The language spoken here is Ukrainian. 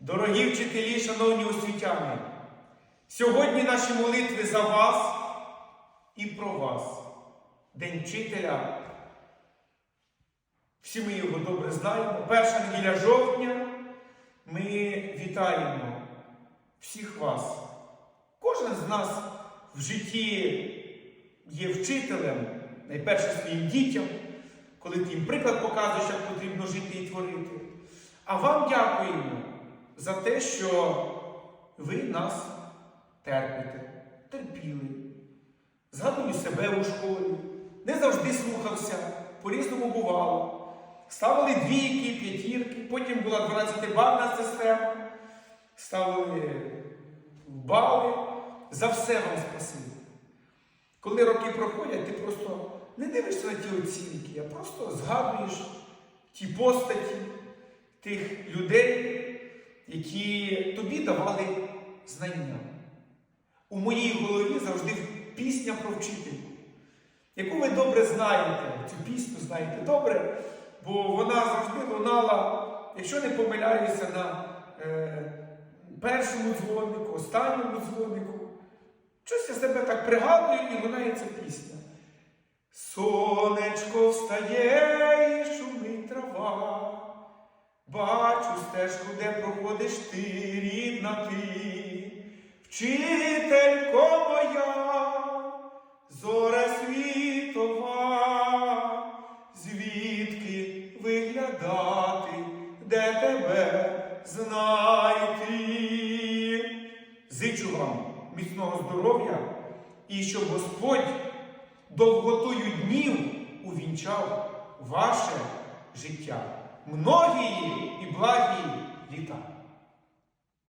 Дорогі вчителі, шановні освітяни, сьогодні наші молитви за вас і про вас. День вчителя. Всі ми його добре знаємо. Перша неділя жовтня ми вітаємо всіх вас. Кожен з нас в житті є вчителем, найперше своїм дітям, коли ти їм приклад показуєш, як потрібно жити і творити. А вам дякуємо за те, що ви нас терпите, терпіли. Згадую себе у школі, не завжди слухався, по-різному бувало. Ставили двійки, п'ятірки, потім була 12-бальна система, ставили бали. За все вам спасибі. Коли роки проходять, ти просто не дивишся на ті оцінки, а просто згадуєш ті постаті тих людей, які тобі давали знання. У моїй голові завжди пісня про вчительку, яку ви добре знаєте, цю пісню знаєте добре, бо вона завжди лунала, якщо не помиляюся, на е, першому дзвонику, останньому дзвонику. Щось я себе так пригадую і лунає ця пісня. Сонечко встає стежку, де проходиш ти, рідна ти, вчителько моя, зоре світова, звідки виглядати, де тебе знайти. Зичу вам міцного здоров'я і щоб Господь довготою днів увінчав ваше життя. Многії і благі літа.